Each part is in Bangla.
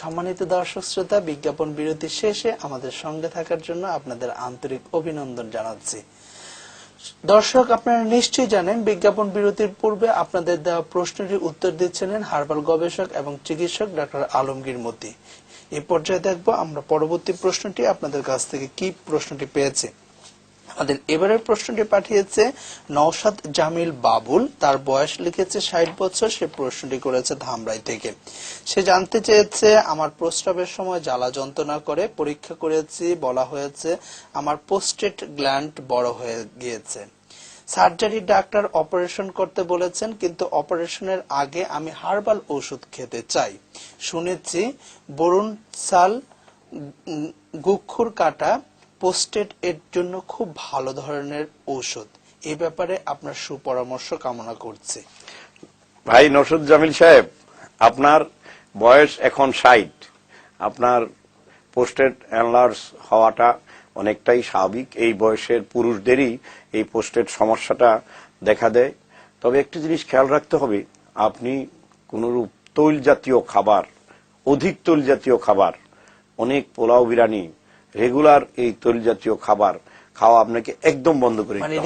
সম্মানিত দর্শক শ্রোতা, বিজ্ঞাপন বিরতি শেষে আমাদের সঙ্গে থাকার জন্য আপনাদের আন্তরিক অভিনন্দন জানাচ্ছি। দর্শক, আপনারা নিশ্চয়ই জানেন, বিজ্ঞাপন বিরতির পূর্বে আপনাদের দেওয়া প্রশ্নটির উত্তর দিচ্ছিলেন হার্বাল গবেষক এবং চিকিৎসক ডাক্তার আলমগীর মতি। এ পর্যায়ে দেখব আমরা পরবর্তী প্রশ্নটি আপনাদের কাছ থেকে কি প্রশ্নটি পেয়েছি। আমাদের এবারের প্রশ্নটি পাঠিয়েছে নওশাদ জামিল বাবুল। তার বয়স লিখেছে ষাট বছর, সে প্রশ্নটি করেছে ধামরাই থেকে। সে জানতে চেয়েছে, আমার প্রস্রাবের সময় জ্বালা যন্ত্রণা করে, পরীক্ষা করেছি, বলা হয়েছে আমার পোস্টেট গ্ল্যান্ড বড় হয়ে গিয়েছে। সার্জারি ডাক্তার অপারেশন করতে বলেছেন, কিন্তু অপারেশনের আগে আমি হার্বাল ওষুধ খেতে চাই। শুনেছি, বরুণ সাল গুক্ষুর কাটা পোস্টেড এর জন্য খুব ভালো ধরনের ঔষধ। এ ব্যাপারে আপনার সুপরামর্শ কামনা করছি। ভাই নসরুদ জামিল সাহেব, আপনার বয়স এখন ষাট। আপনার পোস্টেড অ্যানলার্স হওয়াটা অনেকটাই স্বাভাবিক। এই বয়সের পুরুষদেরই এই পোস্টেড সমস্যাটা দেখা দেয়। তবে একটি জিনিস খেয়াল রাখতে হবে, আপনি কোনরূপ তৈল জাতীয় খাবার, অধিক তৈল জাতীয় খাবার, অনেক পোলাও বিরিয়ানি রেগুলার এই তৈল জাতীয় খাবার খাওয়া আপনাকে একদম বন্ধ করে মানে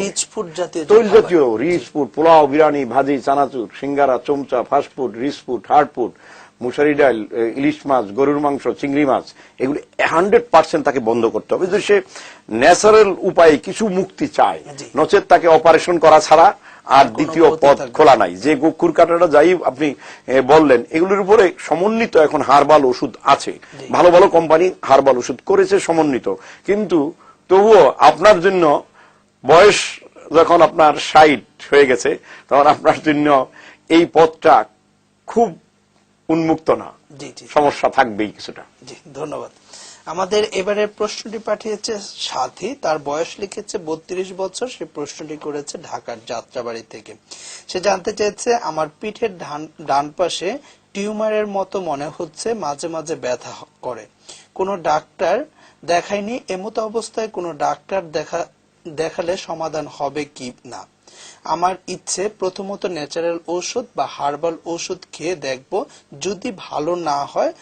তৈল জাতীয় রিচ ফুড পোলাও বিরিয়ানি ভাজি চানাচুর সিঙ্গারা চমচা fast food rich food hard food মুসারি ডাল ইলিশ মাছ গরুর মাংস চিংড়ি মাছ এগুলি হান্ড্রেড পার্সেন্ট তাকে বন্ধ করতে হবে। যদি সে ন্যাচারাল উপায়ে কিছু মুক্তি চায় নচেত তাকে অপারেশন করা ছাড়া আর দ্বিতীয় পথ খোলা নাই। যে গুক্ষুর কাটাটা যাই আপনি বললেন এগুলির উপরে সমন্বিত এখন হারবাল ওষুধ আছে। ভালো ভালো কোম্পানি হারবাল ওষুধ করেছে সমন্বিত। কিন্তু তবুও আপনার জন্য বয়স যখন আপনার ষাট হয়ে গেছে তখন আপনার জন্য এই পথটা খুব উন্মুক্ত না। জি জি। সমস্যা থাকবেই কিছুটা। জি ধন্যবাদ। আমাদের এবারে প্রশ্নটি পাঠিয়েছে সাথী। তার বয়স লিখেছে বত্রিশ বছর। সে প্রশ্নটি করেছে ঢাকার যাত্রাবাড়ি থেকে। সে জানতে চেয়েছে, আমার পিঠের ডান- পাশে টিউমারের মতো মনে হচ্ছে, মাঝে মাঝে ব্যথা করে। কোনো ডাক্তার দেখায়নি, এমতো অবস্থায় কোনো ডাক্তার দেখা দেখালে সমাধান হবে কি না? আমার ইচ্ছে, প্রথমত ন্যাচারাল ঔষধ বা হার্বাল ওষুধ খেয়ে দেখব। যদি ভালো না হয়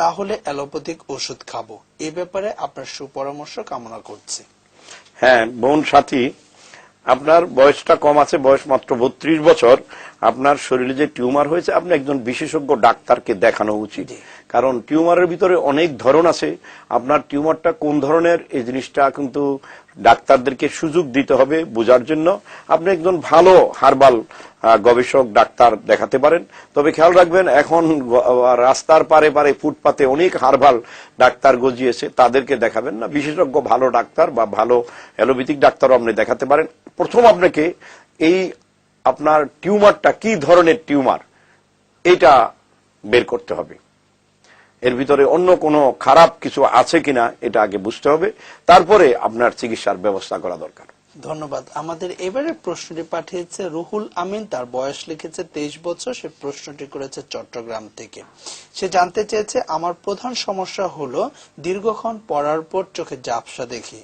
তাহলে অ্যালোপ্যাথিক ওষুধ খাব। এ ব্যাপারে আপনার সুপরামর্শ কামনা করছি। হ্যাঁ বোন সাথী আপনার বয়সটা কম আছে বয়স মাত্র বত্রিশ বছর। আপনার শরীরে যে টিউমার হয়েছে আপনি একজন বিশেষজ্ঞ ডাক্তারকে দেখানো উচিত। কারণ টিউমারের ভিতরে অনেক ধরন আছে। আপনার টিউমারটা কোন ধরনের এই জিনিসটা কিন্তু ডাক্তারদেরকে সুযোগ দিতে হবে বোঝার জন্য। আপনি একজন ভালো হারবাল গবেষক, ডাক্তার দেখাতে পারেন। তবে খেয়াল রাখবেন, এখন রাস্তার পারে পারে ফুটপাতে অনেক হারবাল ডাক্তার গজিয়েছে, তাদেরকে দেখাবেন না। বিশেষজ্ঞ, ভালো ডাক্তার বা ভালো অ্যালোপ্যাথিক ডাক্তারও আপনি দেখাতে পারেন। প্রথম আপনাকে এই আপনার টিউমারটা, কি ধরনের টিউমার এটা বের করতে হবে। এর ভিতরে অন্য কোনো খারাপ কিছু আছে কিনা, এটা আগে বুঝতে হবে। তারপরে আপনার চিকিৎসার ব্যবস্থা করা দরকার। ধন্যবাদ। আমাদের এবারে প্রশ্নটি পাঠিয়েছে রুহুল আমিন, তার বয়স লিখেছে তেইশ বছর, সে প্রশ্নটি করেছে চট্টগ্রাম থেকে। সে জানতে চেয়েছে, আমার প্রধান সমস্যা হলো দীর্ঘক্ষণ পড়ার পর চোখে জাপসা দেখি।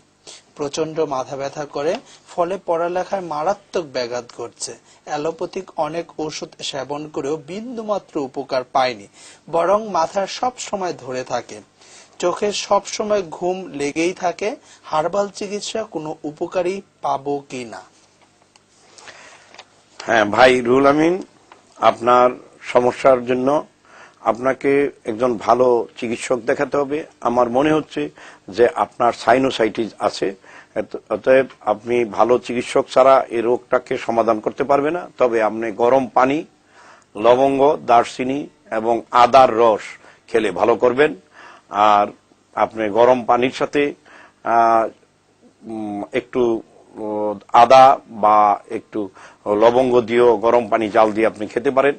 প্রচণ্ড মাথা ব্যথা করে, ফলে পড়ালেখায় মারাত্মক ব্যাঘাত ঘটছে। অ্যালোপ্যাথিক অনেক ওষুধ সেবন করেও বিন্দুমাত্র উপকার পায়নি, বরং মাথা সব সময় ধরে থাকে। চোখে সব সময় ঘুম লেগেই থাকে, হার্বাল চিকিৎসা কোনো উপকারী পাবো কি না? হ্যাঁ ভাই রুল আমিন, আপনার সমস্যার জন্য আপনাকে একজন ভালো চিকিৎসক দেখাতে হবে। আমার মনে হচ্ছে যে আপনার সাইনোসাইটিস আছে, অতএব আপনি ভালো চিকিৎসক ছাড়া এই রোগটাকে সমাধান করতে পারবে না। তবে আপনি গরম পানি, লবঙ্গ, দারচিনি এবং আদার রস খেলে ভালো করবেন। আর আপনি গরম পানির সাথে একটু, আদা বা একটু লবঙ্গ দিয়েও গরম পানি জাল দিয়ে আপনি খেতে পারেন।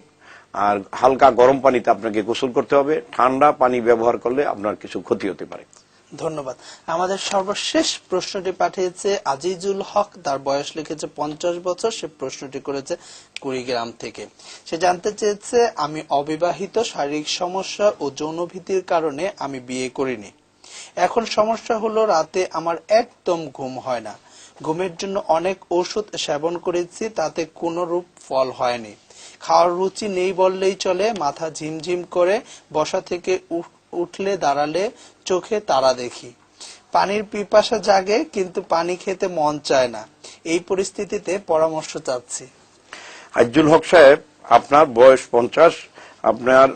আর হালকা গরম পানিতে আপনাকে গোসল করতে হবে। ঠান্ডা পানি ব্যবহার করলে আপনার কিছু ক্ষতি হতে পারে। ধন্যবাদ। আমাদের সর্বশেষ প্রশ্নটি পাঠিয়েছে আজিজুল হক। তার বয়স লিখেছে পঞ্চাশ বছর। সে প্রশ্নটি করেছে কুড়িগ্রাম থেকে। সে জানতে চেয়েছে, আমি অবিবাহিত, শারীরিক সমস্যা ও যৌনভীতির কারণে আমি বিয়ে করিনি। এখন সমস্যা হলো, রাতে আমার একদম ঘুম হয় না। ঘুমের জন্য অনেক ওষুধ সেবন করেছি, তাতে কোনো রূপ ফল হয়নি। খাওয়ার রুচি নেই বললেই চলে, মাথা ঝিমঝিম করে বসা থেকে উঠ- উঠলে, দাঁড়ালে চোখে তারা দেখি। পানির পিপাসা জাগে, কিন্তু পানি খেতে মন চায় না। এই পরিস্থিতিতে পরামর্শ চাচ্ছি। আজ্জুল হক সাহেব, আপনার বয়স পঞ্চাশ, আপনার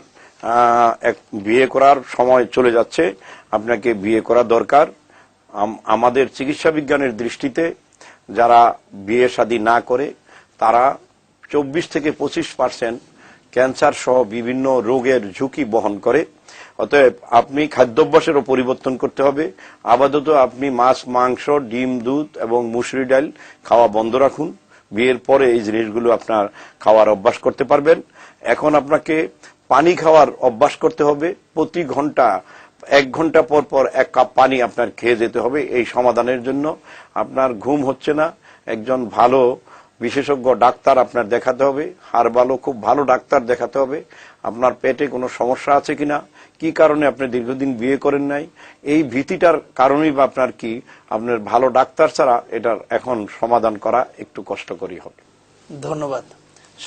এক বিয়ে করার সময় চলে যাচ্ছে, আপনাকে বিয়ে করা দরকার। আমাদের চিকিৎসা বিজ্ঞানের দৃষ্টিতে যারা বিয়ে শাদী না করে, তারা চব্বিশ থেকে পঁচিশ পার্সেন্ট ক্যান্সার সহ বিভিন্ন রোগের ঝুঁকি বহন করে। অতএব আপনি খাদ্যাভ্যাসেরও পরিবর্তন করতে হবে। আপাতত আপনি মাছ, মাংস, ডিম, দুধ এবং মুসুরি ডাল খাওয়া বন্ধ রাখুন। বিয়ের পরে এই জিনিসগুলো আপনার খাওয়ার অভ্যাস করতে পারবেন। এখন আপনাকে পানি খাওয়ার অভ্যাস করতে হবে। প্রতি ঘণ্টা, এক ঘণ্টা পর পর এক কাপ পানি আপনার খেয়ে যেতে হবে। এই সমাধানের জন্য আপনার ঘুম হচ্ছে না। একজন ভালো বিশেষজ্ঞ, ডাক্তার আপনার দেখাতে হবে। হার ভালো খুব ভালো ডাক্তার দেখাতে হবে। আপনার পেটে কোনো সমস্যা আছে কিনা? কি কারণে আপনি দীর্ঘদিন বিয়ে করেন নাই? এই ভীতিটার কারণেই বা আপনার কি? আপনার ভালো ডাক্তার ছাড়া এটার এখন সমাধান করা একটু কষ্টকরই হবে। ধন্যবাদ।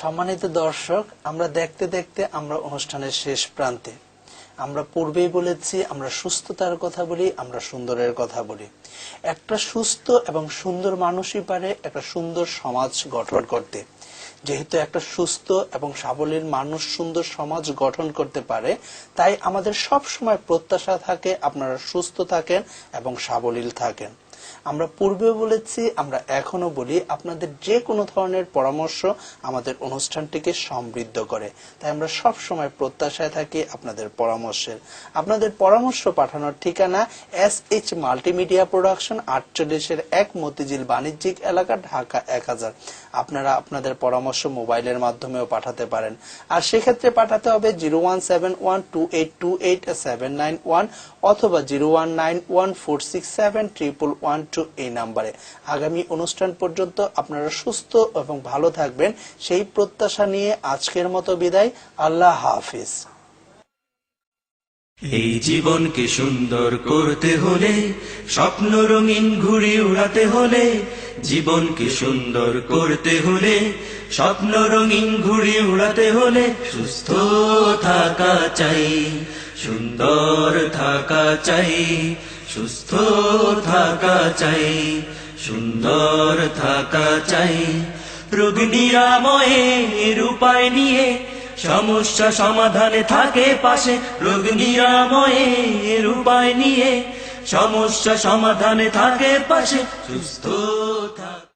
সম্মানিত দর্শক, আমরা দেখতে দেখতে আমরা অনুষ্ঠানের শেষ প্রান্তে আমরা পূর্বেই বলেছি, আমরা সুস্থতার কথা বলি, আমরা সুন্দরের কথা বলি। একটা সুস্থ এবং সুন্দর মানুষই পারে একটা সুন্দর সমাজ গঠন করতে। যেহেতু একটা সুস্থ এবং সাবলীল মানুষ সুন্দর সমাজ গঠন করতে পারে, তাই আমাদের সব সময় প্রত্যাশা থাকে আপনারা সুস্থ থাকেন এবং সাবলীল থাকেন। আমরা পূর্বে বলেছি, আমরা এখনও বলি, আপনাদের যে কোনো ধরনের পরামর্শ আমাদের অনুষ্ঠানটিকে সমৃদ্ধ করে। তাই আমরা সব সময় প্রত্যাশায় থাকি আপনাদের পরামর্শের। আপনাদের পরামর্শ পাঠানোর ঠিকানা এস এইচ মাল্টিমিডিয়া প্রোডাকশন, আটচল্লিশের এক মতিঝিল বাণিজ্যিক এলাকা, ঢাকা এক হাজার। আপনারা আপনাদের পরামর্শ মোবাইলের মাধ্যমেও পাঠাতে পারেন। আর সেক্ষেত্রে পাঠাতে হবে zero one seven one two eight two eight seven nine one অথবা zero one nine one four six seven triple one two এই নাম্বারে। আগামী অনুষ্ঠান পর্যন্ত আপনারা সুস্থ এবং ভালো থাকবেন। সেই প্রত্যাশা নিয়ে আজকের মতো বিদায়। আল্লাহ হাফিজ। এই জীবনকে সুন্দর করতে হলে, স্বপ্ন রঙিন ঘুড়ি উড়াতে হলে, জীবনকে সুন্দর করতে হলে, স্বপ্ন রঙিন ঘুড়ি উড়াতে হলে, সুস্থ থাকা চাই, সুন্দর থাকা চাই সুস্থ থাকা চাই, সুন্দর থাকা চাই। রোগ নিরাময়ের উপায় নিয়ে, সমস্যা সমাধানে থাকে পাশে। রোগ নিরাময়ের উপায় নিয়ে, সমস্যা সমাধানে থাকে পাশে। সুস্থ থাক